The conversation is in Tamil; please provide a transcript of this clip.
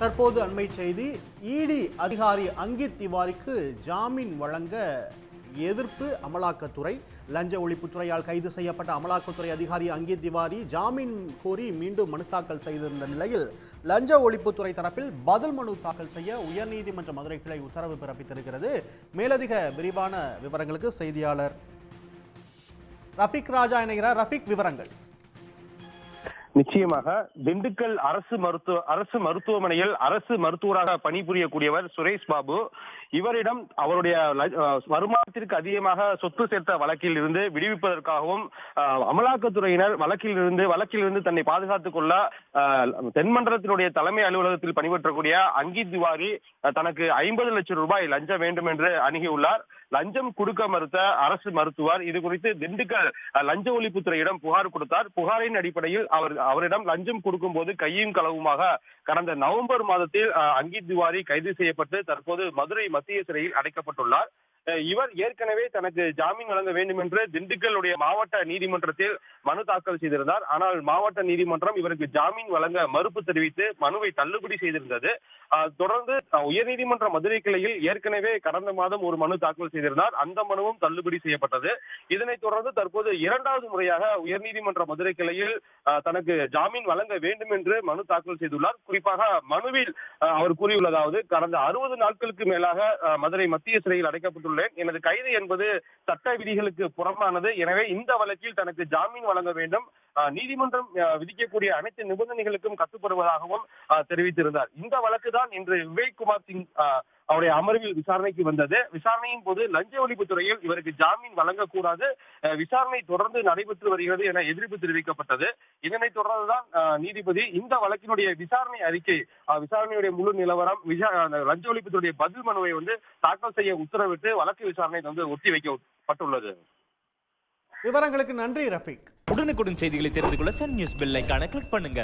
தற்போது அண்மை செய்தி இடி அதிகாரி அங்கித் திவாரிக்கு ஜாமீன் வழங்க எதிர்ப்பு அமலாக்கத்துறை லஞ்ச ஒழிப்புத்துறையால் கைது செய்யப்பட்ட அமலாக்கத்துறை அதிகாரி அங்கித் திவாரி ஜாமீன் கோரி மீண்டும் மனு தாக்கல் செய்திருந்த நிலையில் லஞ்ச ஒழிப்புத்துறை தரப்பில் பதில் மனு தாக்கல் செய்ய உயர்நீதிமன்ற மதுரை கிளை உத்தரவு பிறப்பித்திருக்கிறது. மேலதிக விரிவான விவரங்களுக்கு செய்தியாளர் ரஃபிக் ராஜா இணைகிறார். ரஃபிக் விவரங்கள். நிச்சயமாக திண்டுக்கல் அரசு மருத்துவ அரசு மருத்துவமனையில் அரசு மருத்துவராக பணிபுரியக்கூடியவர் சுரேஷ் பாபு இவரிடம் அவருடைய வருமானத்திற்கு அதிகமாக சொத்து சேர்த்த வழக்கில் இருந்து விடுவிப்பதற்காகவும் அமலாக்கத்துறையினர் வழக்கில் இருந்து வழக்கில் இருந்து தன்னை பாதுகாத்துக் கொள்ள தென்மண்டலத்தினுடைய தலைமை அலுவலகத்தில் பணிபுற்றக்கூடிய அங்கித் திவாரி தனக்கு ஐம்பது லட்சம் ரூபாய் லஞ்சம் வேண்டும் என்று அணுகியுள்ளார். லஞ்சம் கொடுக்க மறுத்த அரசு மருத்துவர் இது குறித்து திண்டுக்கல் லஞ்ச ஒழிப்புத்துறையிடம் புகார் கொடுத்தார். புகாரின் அடிப்படையில் அவர் அவரிடம் லஞ்சம் கொடுக்கும்போது கையும் களவுமாக கடந்த நவம்பர் மாதத்தில் அங்கித் திவாரி கைது செய்யப்பட்டு தற்போது மதுரை மத்திய சிறையில் அடைக்கப்பட்டுள்ளார். இவர் ஏற்கனவே தனக்கு ஜாமீன் வழங்க வேண்டும் என்று திண்டுக்கல்லுடைய மாவட்ட நீதிமன்றத்தில் மனு தாக்கல் செய்திருந்தார். ஆனால் மாவட்ட நீதிமன்றம் இவருக்கு ஜாமீன் வழங்க மறுப்பு தெரிவித்து மனுவை தள்ளுபடி செய்திருந்தது. தொடர்ந்து உயர்நீதிமன்ற மதுரை கிளையில் ஏற்கனவே கடந்த மாதம் ஒரு மனு தாக்கல் செய்திருந்தார். அந்த மனுவும் தள்ளுபடி செய்யப்பட்டது. இதனைத் தொடர்ந்து தற்போது இரண்டாவது முறையாக உயர்நீதிமன்ற மதுரை கிளையில் தனக்கு ஜாமீன் வழங்க வேண்டும் என்று மனு தாக்கல் செய்துள்ளார். குறிப்பாக மனுவில் அவர் கூறியுள்ளதாவது கடந்த அறுபது நாட்களுக்கு மேலாக மதுரை மத்திய சிறையில் அடைக்கப்பட்டுள்ள அடைக்கப்பட்டுள்ளேன் எனது கைது என்பது சட்ட விதிகளுக்கு புறம்பானது. எனவே இந்த வழக்கில் தனக்கு ஜாமீன் வழங்க வேண்டும். நீதிமன்றம் விதிக்கக்கூடிய அனைத்து நிபந்தனைகளுக்கும் கட்டுப்படுவதாகவும் தெரிவித்திருந்தார். இந்த வழக்கு தான் இன்று விவேக் குமார் சிங் அவருடைய அமர்வில் விசாரணைக்கு வந்தது. விசாரணையின் போது லஞ்ச ஒழிப்புத்துறையில் இவருக்கு ஜாமீன் வழங்கக்கூடாது. விசாரணை தொடர்ந்து நடைபெற்று வருகிறது என எதிர்ப்பு தெரிவிக்கப்பட்டது. இதனைத் தொடர்ந்துதான் நீதிபதி இந்த வழக்கினுடைய விசாரணை அறிக்கை விசாரணையுடைய முழு நிலவரம் விசா- லஞ்ச ஒழிப்புத்துறைய பதில் மனுவை வந்து தாக்கல் செய்ய உத்தரவிட்டு வழக்கு விசாரணை வந்து ஒத்தி வைக்கப்பட்டுள்ளது விவரங்களுக்கு நன்றி ரஃபீக். உடனுக்குடன் செய்திகளை தெரிந்து கொள்ள சன் நியூஸ் பெல் ஐக்கான கிளிக் பண்ணுங்க.